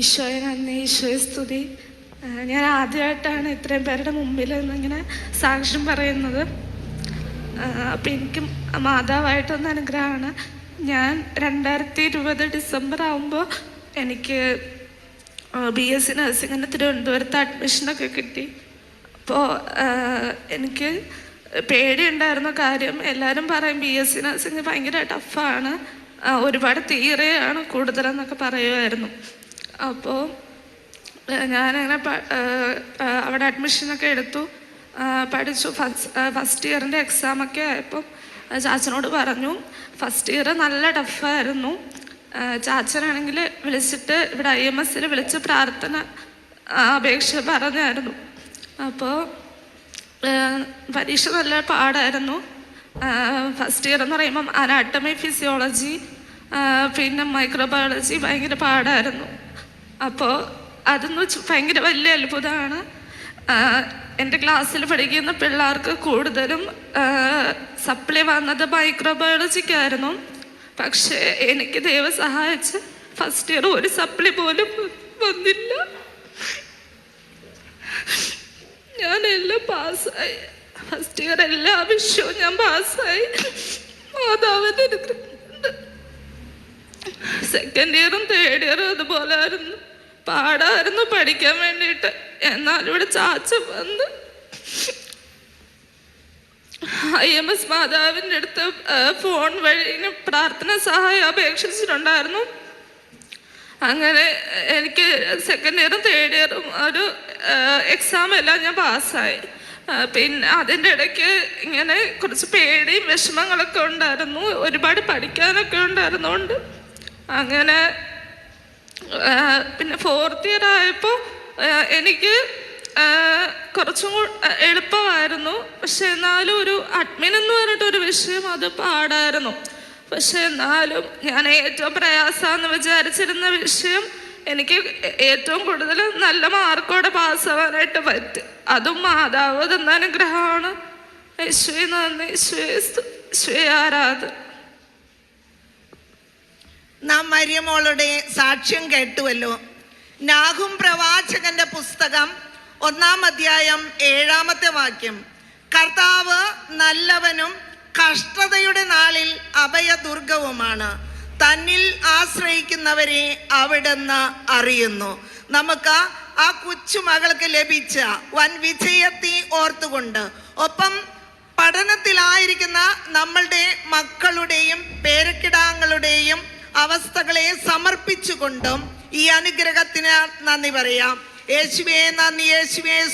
ഈശോയെ നന്ദി ഈശോയെ സ്തുതി. ഞാൻ ആദ്യമായിട്ടാണ് ഇത്രയും പേരുടെ മുമ്പിൽ നിന്നിങ്ങനെ സാക്ഷ്യം പറയുന്നത്. അപ്പം എനിക്കും മാതാവായിട്ടൊന്ന് അനുഗ്രഹമാണ്. ഞാൻ രണ്ടായിരത്തി ഇരുപത് ഡിസംബർ ആകുമ്പോൾ എനിക്ക് ബി എസ് സി നഴ്സിങ്ങിന് തിരുവനന്തപുരത്ത് അഡ്മിഷനൊക്കെ കിട്ടി. അപ്പോൾ എനിക്ക് പേടിയുണ്ടായിരുന്ന കാര്യം എല്ലാവരും പറയും ബി എസ് സി നഴ്സിംഗ് ഭയങ്കര ടഫാണ് ഒരുപാട് തീറയാണ് കൂടുതലെന്നൊക്കെ പറയുമായിരുന്നു അപ്പോൾ ഞാനങ്ങനെ അവിടെ അഡ്മിഷനൊക്കെ എടുത്തു. പഠിച്ചു. ഫസ്റ്റ് ഫസ്റ്റ് ഇയറിന്റെ എക്സാമൊക്കെ ആയപ്പം ചാച്ചനോട് പറഞ്ഞു ഫസ്റ്റ് ഇയർ നല്ല ടഫായിരുന്നു ചാച്ചനാണെങ്കിൽ വിളിച്ചിട്ട് ഇവിടെ ഐ എം എസിൽ വിളിച്ച് പ്രാർത്ഥന അപേക്ഷ പറഞ്ഞായിരുന്നു. അപ്പോൾ പരീക്ഷ നല്ല പാടായിരുന്നു. ഫസ്റ്റ് ഇയർ എന്ന് പറയുമ്പം അനാട്ടമി ഫിസിയോളജി പിന്നെ മൈക്രോബയോളജി ഭയങ്കര പാടായിരുന്നു. അപ്പോൾ അതെന്ന് വെച്ച് ഭയങ്കര വലിയ അത്ഭുതമാണ്. എന്റെ ക്ലാസ്സിൽ പഠിക്കുന്ന പിള്ളേർക്ക് കൂടുതലും സപ്ലൈ വന്നത് മൈക്രോബയോളജിക്കായിരുന്നു പക്ഷേ എനിക്ക് ദൈവം സഹായിച്ച് ഫസ്റ്റ് ഇയർ ഒരു സപ്ലി പോലും വന്നില്ല. ഞാൻ എല്ലാം പാസ്സായി. ഫസ്റ്റ് ഇയർ എല്ലാ വിഷയവും ഞാൻ പാസ്സായി. മാതാവിന്റെ സെക്കൻഡ് ഇയറും തേർഡ് ഇയറും അതുപോലെ ആയിരുന്നു. പാടായിരുന്നു പഠിക്കാൻ വേണ്ടിയിട്ട്. എന്നാലും ഇവിടെ ചാച്ച വന്ന് ഐ എം എസ് മാതാവിന്റെ അടുത്ത് ഫോൺ വഴി പ്രാർത്ഥന സഹായം അപേക്ഷിച്ചിട്ടുണ്ടായിരുന്നു. അങ്ങനെ എനിക്ക് സെക്കൻഡ് ഇയറും തേർഡ് ഇയറും ഒരു എക്സാം എല്ലാം ഞാൻ പാസ്സായി. പിന്നെ അതിന്റെ ഇടയ്ക്ക് ഇങ്ങനെ കുറച്ച് പേടിയും വിഷമങ്ങളൊക്കെ ഉണ്ടായിരുന്നു. ഒരുപാട് പഠിക്കാനൊക്കെ ഉണ്ടായിരുന്നുകൊണ്ട് അങ്ങനെ പിന്നെ ഫോർത്ത് ഇയർ ആയപ്പോൾ എനിക്ക് കുറച്ചും എളുപ്പമായിരുന്നു. പക്ഷെ എന്നാലും ഒരു അഡ്മിൻ എന്ന് പറഞ്ഞിട്ടൊരു വിഷയം അത് പാടായിരുന്നു. പക്ഷെ എന്നാലും ഞാൻ ഏറ്റവും പ്രയാസമെന്ന് വിചാരിച്ചിരുന്ന വിഷയം എനിക്ക് ഏറ്റവും കൂടുതൽ നല്ല മാർക്കോടെ പാസ്സാവാനായിട്ട് പറ്റും. അതും മാതാവ് തന്ന അനുഗ്രഹമാണ്. യേശുവെ നന്ദി. യേശുവെ ആരാധന. മരിയമോളുടെ സാക്ഷ്യം കേട്ടുവല്ലോ. നാഹും പ്രവാചകന്റെ പുസ്തകം ഒന്നാം അധ്യായം ഏഴാമത്തെ വാക്യം. കർത്താവ് നല്ലവനും കഷ്ടതയുടെ നാളിൽ അഭയദുർഗവുമാണ്. തന്നിൽ ആശ്രയിക്കുന്നവരെ അവിടുന്ന് അറിയുന്നു. നമുക്ക് ആ കൊച്ചുമകൾക്ക് ലഭിച്ച വൻ വിജയത്തെ ഓർത്തുകൊണ്ട് ഒപ്പം പഠനത്തിലായിരിക്കുന്ന നമ്മളുടെ മക്കളുടെയും പേരക്കിടാങ്ങളുടെയും അവസ്ഥകളെ സമർപ്പിച്ചുകൊണ്ടും ഈ അനുഗ്രഹത്തിന് നന്ദി പറയാം. യേശുവേ നന്ദി. യേശുവേ